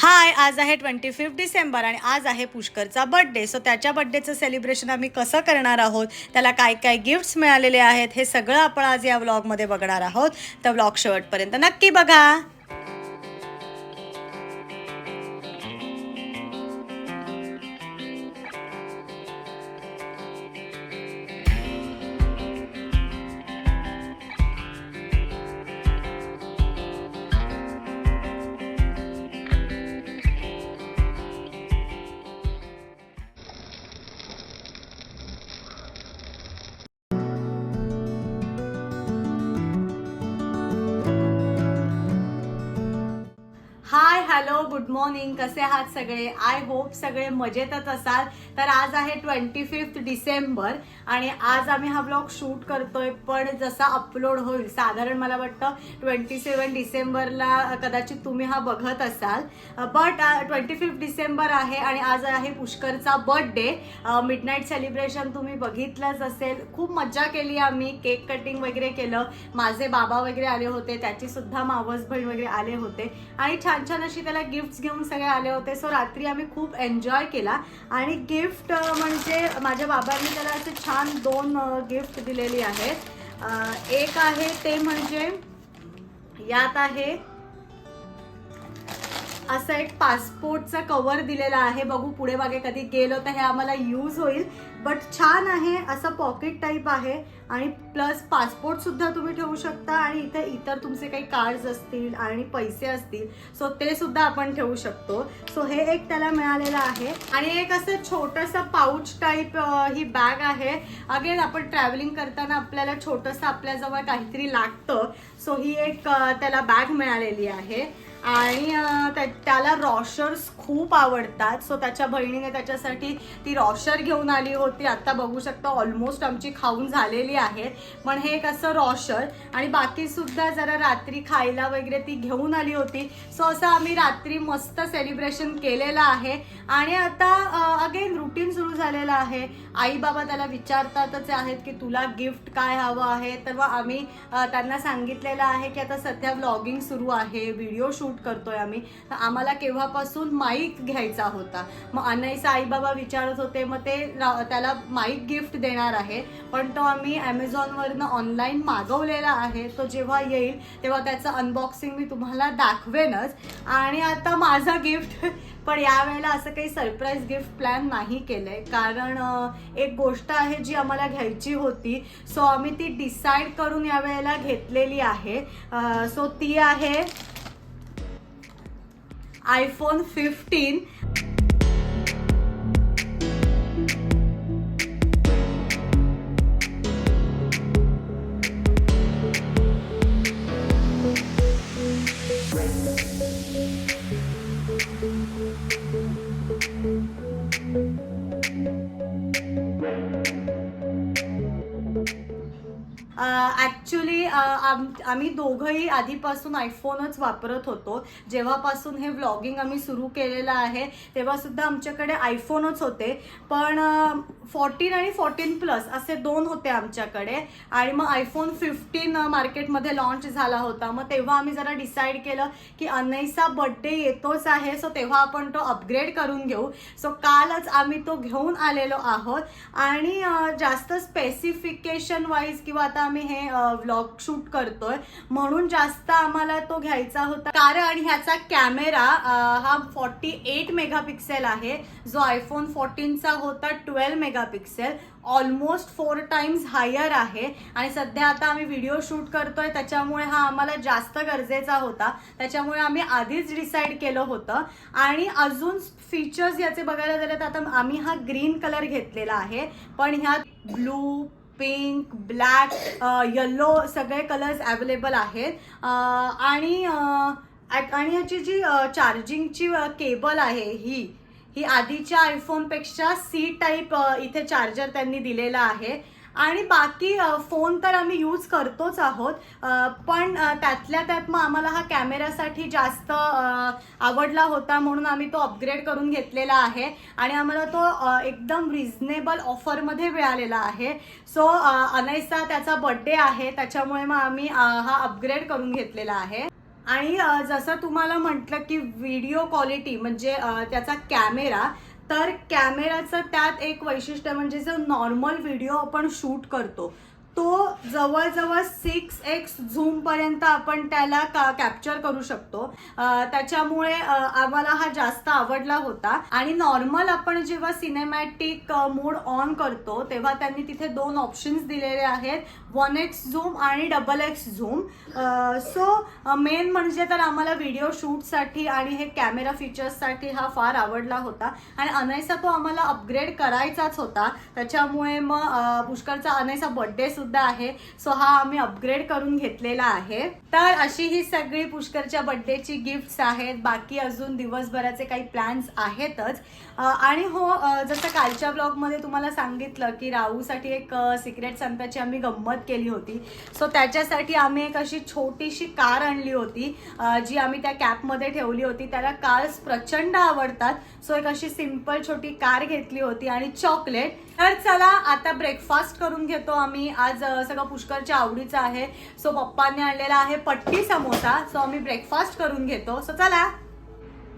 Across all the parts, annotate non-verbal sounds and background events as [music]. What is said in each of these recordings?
हाय आज आहे twenty fifth December आणि आज आहे पुष्करचा बड्डे सो त्याच्या बड्डेचं सेलिब्रेशन आम्ही कसं करणार आहोत? त्याला काय काय गिफ्ट्स मिळालेले आहेत? हे सगळं आपण आज या व्लॉगमध्ये बघणार आहोत. तर व्लॉग शेवटपर्यंत नक्की बघा. Hi hello good morning. कसे आहात सगळे? आय होप सगळे मजेतच असाल. तर आज आहे ट्वेंटी फिफ्थ डिसेंबर आणि आज आम्ही हा ब्लॉग शूट करतोय पण जसा अपलोड होईल साधारण मला वाटतं ट्वेंटी सेवन डिसेंबरला कदाचित तुम्ही हा बघत असाल. बट ट्वेंटी फिफ्थ डिसेंबर आहे आणि आज आहे पुष्करचा बर्थडे मिडनाईट सेलिब्रेशन तुम्ही बघितलंच असेल. खूप मज्जा केली आम्ही केक कटिंग वगैरे केलं. माझे बाबा वगैरे आले होते त्याची सुद्धा मावस बहीण वगैरे आले होते. आणि छान छान अशी त्याला गिफ्ट घेऊन सगळे आले होते. सो रात्री आम्ही खूप एन्जॉय केला. आणि गिफ्ट म्हणजे माझ्या बाबांनी त्याला असे छान दोन गिफ्ट दिलेली आहेत. एक आहे ते म्हणजे यात आहे असं एक पासपोर्टचा कवर दिलेला आहे. बघू पुढे मागे कधी गेलो तर हे आम्हाला यूज होईल. बट छान आहे असं पॉकेट टाईप आहे. आणि प्लस पासपोर्टसुद्धा तुम्ही ठेवू शकता. आणि इथे इतर तुमचे काही कार्ड्स असतील आणि पैसे असतील सो ते सुद्धा आपण ठेवू शकतो. सो हे एक त्याला मिळालेलं आहे. आणि एक असं छोटंसं पाऊच टाईप ही बॅग आहे. अगेन आपण ट्रॅव्हलिंग करताना आपल्याला छोटंसं आपल्याजवळ काहीतरी लागतं. सो ही एक त्याला बॅग मिळालेली आहे. आणि त्या- त्याला रॉशर्स खूप आवडतात. सो त्याच्या बहिणीने त्याच्यासाठी ती रॉशर घेऊन आली होती. आता बघू शकता ऑलमोस्ट आमची खाऊन झालेली आहे. पण हे एक असं रॉशर आणि बाकी सुद्धा जरा रात्री खायला वगैरे ती घेऊन आली होती. सो असं आम्ही रात्री मस्त सेलिब्रेशन केलेलं आहे. आणि आता अगेन रुटीन सुरू झालेलं आहे. आई बाबा त्याला विचारतातच आहेत की तुला गिफ्ट काय हवं आहे? तर मग आम्ही त्यांना सांगितलेलं आहे की आता सध्या व्लॉगिंग सुरू आहे व्हिडिओ शूट करतोय आम्ही तर आम्हाला केव्हापासून माईक घ्यायचा होता? मग अनईचा आई बाबा विचारत होते मग ते त्याला माईक गिफ्ट देणार आहे पण तो आम्ही ॲमेझॉनवरनं ऑनलाईन मागवलेला आहे तो जेव्हा येईल तेव्हा त्याचं अनबॉक्सिंग मी तुम्हाला दाखवेनच. आणि आता माझा गिफ्ट पण यावेळेला असं काही सरप्राईज गिफ्ट प्लॅन नाही केलंय. कारण एक गोष्ट आहे जी आम्हाला घ्यायची होती सो आम्ही ती डिसाईड करून यावेळेला घेतलेली आहे. सो ती आहे iPhone 15. आम्ही दोघंही आधीपासून आयफोनच वापरत होतो. जेव्हापासून हे व्लॉगिंग आम्ही सुरू केलेलं आहे तेव्हासुद्धा आमच्याकडे आयफोनच होते. पण फोर्टीन आणि फोर्टीन प्लस असे दोन होते आमच्याकडे. आणि मग आयफोन फिफ्टीन मार्केटमध्ये लॉन्च झाला होता. मग तेव्हा आम्ही जरा डिसाईड केलं की अनईचा बड्डे येतोच आहे सो तेव्हा आपण तो अपग्रेड करून घेऊ. सो कालच आम्ही तो घेऊन आलेलो आहोत. आणि जास्त स्पेसिफिकेशन वाईज किंवा आता आम्ही हे व्लॉग शूट करतोय म्हणून जास्त आम्हाला तो घ्यायचा होता. कारण ह्याचा कॅमेरा हा फॉर्टी एट मेगापिक्सेल आहे. जो आयफोन फोर्टीनचा होता twelve megapixel almost four times higher आहे. आणि सध्या आता आम्ही व्हिडिओ शूट करतोय त्याच्यामुळे हा आम्हाला जास्त गरजेचा होता. त्याच्यामुळे आम्ही आधीच डिसाईड केलं होतं. आणि अजून फीचर्स याचे बघायला गेले तर आता आम्ही हा ग्रीन कलर घेतलेला आहे. पण ह्यात ब्लू पिंक ब्लॅक येलो सगळे कलर्स अवेलेबल आहेत. Uh, आणि uh, आणि ह्याची जी uh, चार्जिंगची केबल आहे ही ही आधीच्या आयफोनपेक्षा सी टाईप इथे चार्जर त्यांनी दिलेला आहे. आणि बाकी फोन तर आम्ही यूज करतोच आहोत. पण त्यातल्या त्यात मग आम्हाला हा कॅमेरासाठी जास्त आवडला होता म्हणून आम्ही तो अपग्रेड करून घेतलेला आहे. आणि आम्हाला तो एकदम रिझनेबल ऑफरमध्ये मिळालेला आहे. सो अनयचा त्याचा बड्डे आहे त्याच्यामुळे मग आम्ही हा अपग्रेड करून घेतलेला आहे. आणि जसं तुम्हाला म्हटलं की व्हिडिओ क्वालिटी म्हणजे त्याचा कॅमेरा तर कॅमेराचं त्यात एक वैशिष्ट्य म्हणजे जो नॉर्मल व्हिडिओ आपण शूट करतो तो जवळजवळ सिक्स एक्स झूमपर्यंत आपण त्याला का कॅप्चर करू शकतो. त्याच्यामुळे आम्हाला हा जास्त आवडला होता. आणि नॉर्मल आपण जेव्हा सिनेमॅटिक मोड ऑन करतो तेव्हा त्यांनी तिथे दोन ऑप्शन्स दिलेले आहेत. वन एक्स झूम आणि double X zoom so main म्हणजे तर आम्हाला व्हिडिओ शूटसाठी आणि हे कॅमेरा फीचर्ससाठी हा फार आवडला होता. आणि अनैसा तो आम्हाला अपग्रेड करायचाच होता. त्याच्यामुळे मग uh, पुष्कळचा पुष्करचा अनैसा बड्डेसुद्धा आहे. सो हा आम्ही अपग्रेड करून घेतलेला आहे. तर अशी ही सगळी पुष्करच्या बड्डेची गिफ्ट्स आहेत. बाकी अजून दिवसभराचे काही प्लॅन्स आहेतच. Uh, आणि हो uh, जसं कालच्या ब्लॉगमध्ये तुम्हाला सांगितलं की राहूसाठी एक सिक्रेट संताची आम्ही गंमत केली होती. सो त्याच्यासाठी आम्ही एक अशी छोटीशी कार आणली होती जी आम्ही त्या कॅपमध्ये ठेवली होती. त्याला कार्स प्रचंड आवडतात. सो एक अशी सिंपल छोटी कार घेतली होती आणि चॉकलेट तर चला आता ब्रेकफास्ट करून घेतो आम्ही. आज सगळं पुष्करच्या आवडीचं आहे. सो पप्पांनी आणलेला आहे पट्टी समोसा. सो आम्ही ब्रेकफास्ट करून घेतो. सो चला.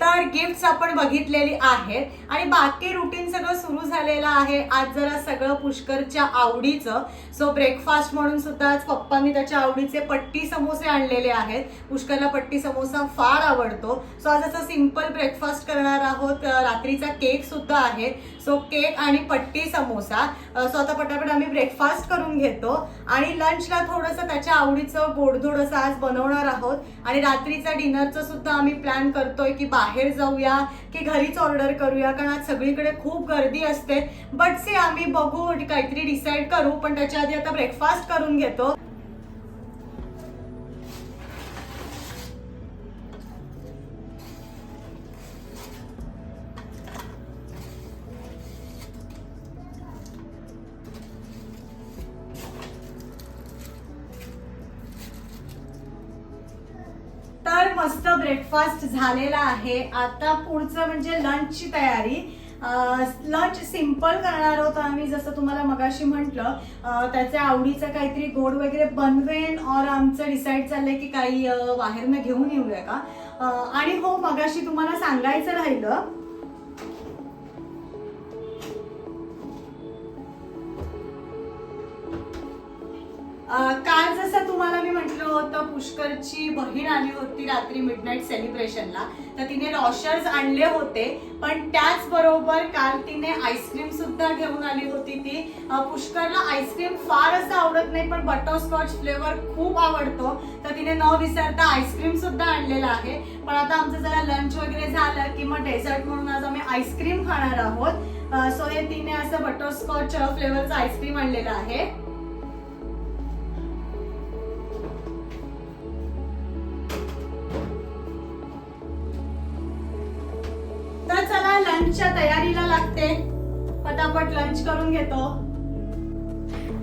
तर गिफ्ट्स आपण बघितलेली आहेत. आणि बाकी रुटीन सगळं सुरू झालेलं आहे. आज जरा सगळं पुष्करच्या आवडीचं. सो ब्रेकफास्ट म्हणून सुद्धा आज पप्पांनी त्याच्या आवडीचे पट्टी समोसे आणलेले आहेत. पुष्करला पट्टी समोसा फार आवडतो. सो आज असं सिंपल ब्रेकफास्ट करणार आहोत. रात्रीचा केक सुद्धा आहे. सो केक आणि पट्टी समोसा. सो आता पटापट आम्ही ब्रेकफास्ट करून घेतो. आणि लंचला थोडंसं त्याच्या आवडीचं गोडधोड असं आज बनवणार आहोत. आणि रात्रीचा डिनरचं सुद्धा आम्ही प्लॅन करतोय की बाहेर बाहेर जाऊया की घरीच ऑर्डर करूया कारण आज सगळीकडे खूप गर्दी असते. बट से आम्ही बघू काहीतरी डिसाईड करू पण त्याच्या आधी आता ब्रेकफास्ट करून घेतो. ब्रेकफास्ट झालेला आहे. आता पुढचं म्हणजे लंचची तयारी. लंच सिंपल करणार आहोत आम्ही जसं तुम्हाला मगाशी म्हटलं. त्याच्या आवडीचं काहीतरी गोड वगैरे बनवेन और आमचं डिसाईड चाललंय की काही बाहेरनं घेऊन येऊया का? आणि हो मगाशी तुम्हाला सांगायचं राहिलं काल जसं तुम्हाला मी म्हटलं होतं पुष्करची बहीण आली होती रात्री मिडनाईट सेलिब्रेशनला तर तिने रॉशर्स आणले होते पण त्याचबरोबर काल तिने आईस्क्रीम सुद्धा घेऊन आली होती ती. पुष्करला आईस्क्रीम फार असं आवडत नाही पण बटरस्कॉच फ्लेवर खूप आवडतो. तर तिने न विसरता आईस्क्रीम सुद्धा आणलेला आहे. पण आता आमचं जरा लंच वगैरे झालं की मग डेझर्ट म्हणून आज आम्ही आईस्क्रीम खाणार आहोत. सो हे तिने असं बटरस्कॉच फ्लेवरचं आईस्क्रीम आणलेलं आहे. लंचच्या तयारीला लागते. पटापट लंच करून घेतो.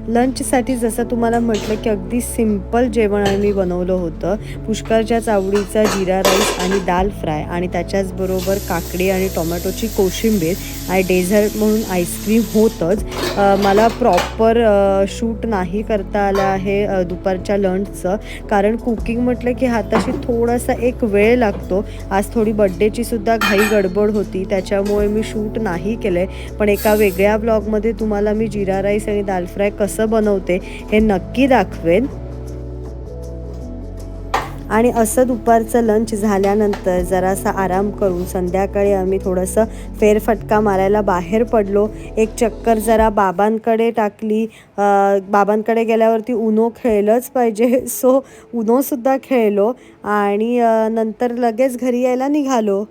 लंचसाठी जसं तुम्हाला म्हटलं की अगदी सिंपल जेवण आम्ही बनवलं होतं. पुष्कळच्याच आवडीचा जिरा राईस आणि दाल फ्राय आणि त्याच्याचबरोबर काकडी आणि टोमॅटोची कोशिंबीर आणि डेझर्ट म्हणून आईस्क्रीम होतंच. मला प्रॉपर शूट नाही करता आलं आहे दुपारच्या लंचचं. कारण कुकिंग म्हटलं की हाताशी थोडासा एक वेळ लागतो. आज थोडी बड्डेची सुद्धा घाई गडबड होती त्याच्यामुळे मी शूट नाही केलं पण एका वेगळ्या ब्लॉगमध्ये तुम्हाला मी जिरा राईस आणि दाल फ्राय कसं बनवते हे नक्की दाखवेन. आणि असं दुपारचं लंच झाल्यानंतर जरासा आराम करून संध्याकाळी आम्ही थोडंसं फेरफटका मारायला बाहेर पडलो. एक चक्कर जरा बाबांकडे टाकली. बाबांकडे गेल्यावरती उनो खेळलंच पाहिजे. [laughs] सो उनोसुद्धा खेळलो. आणि नंतर लगेच घरी यायला निघालो.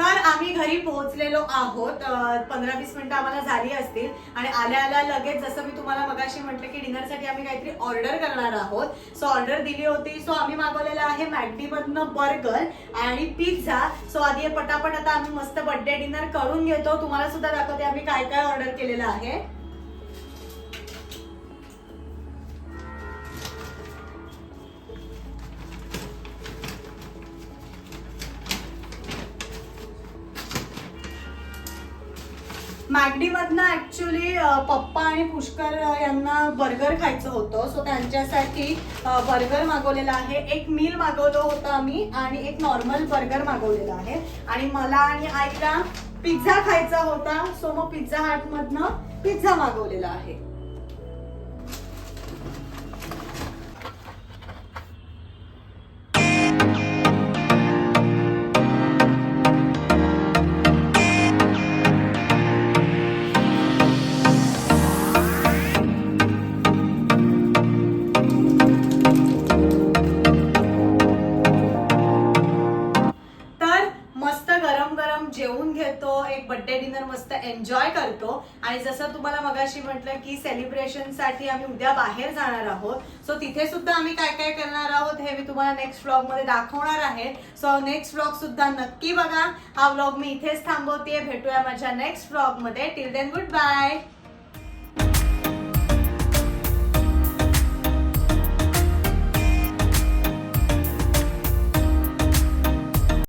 तर आम्ही घरी पोहोचलेलो आहोत. पंधरा वीस मिनिटं आम्हाला झाली असतील. आणि आल्या आल्या लगेच जसं मी तुम्हाला मगाशी म्हटलं की डिनरसाठी आम्ही काहीतरी ऑर्डर करणार आहोत. सो ऑर्डर दिली होती. सो आम्ही मागवलेला आहे मॅकडी मधनं बर्गर आणि पिझ्झा. सो आधी पटापट आता आम्ही मस्त बर्थडे डिनर करून घेतो. तुम्हाला सुद्धा दाखवते आम्ही काय काय ऑर्डर केलेलं आहे. मॅगडीमधनं ॲक्च्युली पप्पा आणि पुष्कर यांना बर्गर खायचं होतं. सो त्यांच्यासाठी बर्गर मागवलेला आहे. एक मील मागवलं होतं आम्ही आणि एक नॉर्मल बर्गर मागवलेला आहे. आणि मला आणि आईला पिझ्झा खायचा होता. सो मग पिझ्झा हाटमधनं पिझ्झा मागवलेला आहे. मगाशी म्हटलं की सेलिब्रेशनसाठी आम्ही उद्या बाहेर जाणार आहोत. सो तिथे सुद्धा आम्ही काय काय करणार आहोत हे मी तुम्हाला नेक्स्ट व्लॉगमध्ये दाखवणार आहे. सो नेक्स्ट व्लॉग सुद्धा नक्की बघा. हा व्लॉग मी इथेच थांबवते भेटूया माझ्या next व्लॉगमध्ये. Till then good bye